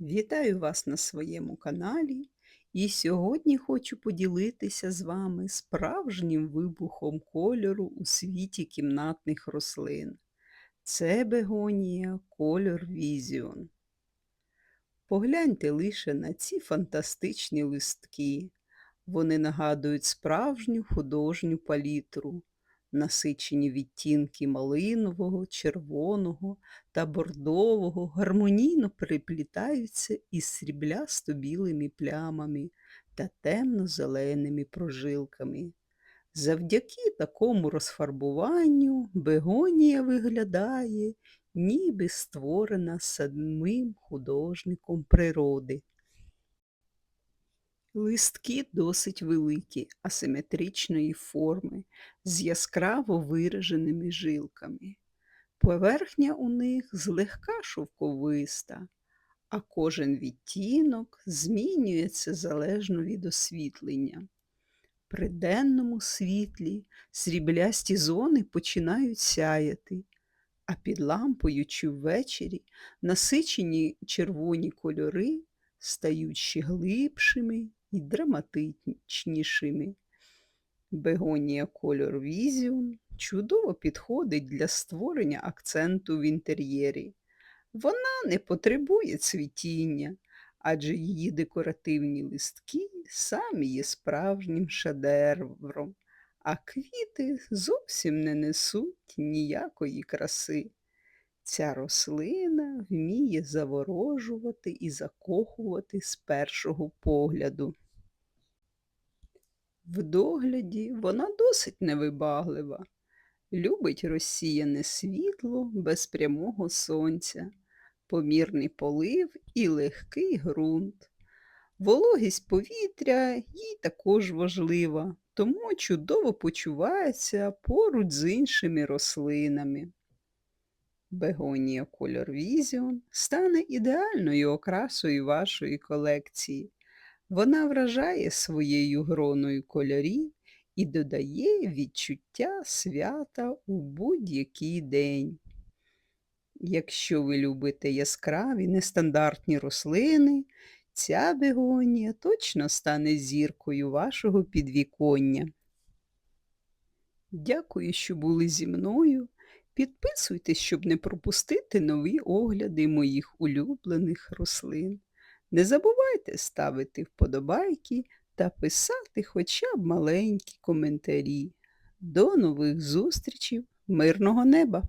Вітаю вас на своєму каналі. І сьогодні хочу поділитися з вами справжнім вибухом кольору у світі кімнатних рослин. Це бегонія Color Vision. Погляньте лише на ці фантастичні листки. Вони нагадують справжню художню палітру, насичені відтінки малинового, червоного та бордового гармонійно переплітаються із сріблясто-білими плямами та темно-зеленими прожилками. Завдяки такому розфарбуванню бегонія виглядає, ніби створена самим художником природи. Листки досить великі, асиметричної форми, з яскраво вираженими жилками. Поверхня у них злегка шовковиста, а кожен відтінок змінюється залежно від освітлення. При денному світлі сріблясті зони починають сяяти, а під лампою чи ввечері насичені червоні кольори стають ще глибшими і драматичнішими. Бегонія Color Vision чудово підходить для створення акценту в інтер'єрі. Вона не потребує цвітіння, адже її декоративні листки самі є справжнім шедевром, а квіти зовсім не несуть ніякої краси. Ця рослина вміє заворожувати і закохувати з першого погляду. В догляді вона досить невибаглива, любить розсіяне світло без прямого сонця, помірний полив і легкий ґрунт. Вологість повітря їй також важлива, тому чудово почувається поруч з іншими рослинами. Бегонія Color Vision стане ідеальною окрасою вашої колекції. Вона вражає своєю гроною кольорів і додає відчуття свята у будь-який день. Якщо ви любите яскраві нестандартні рослини, ця бегонія точно стане зіркою вашого підвіконня. Дякую, що були зі мною. Підписуйтесь, щоб не пропустити нові огляди моїх улюблених рослин. Не забувайте ставити вподобайки та писати хоча б маленькі коментарі. До нових зустрічей, мирного неба!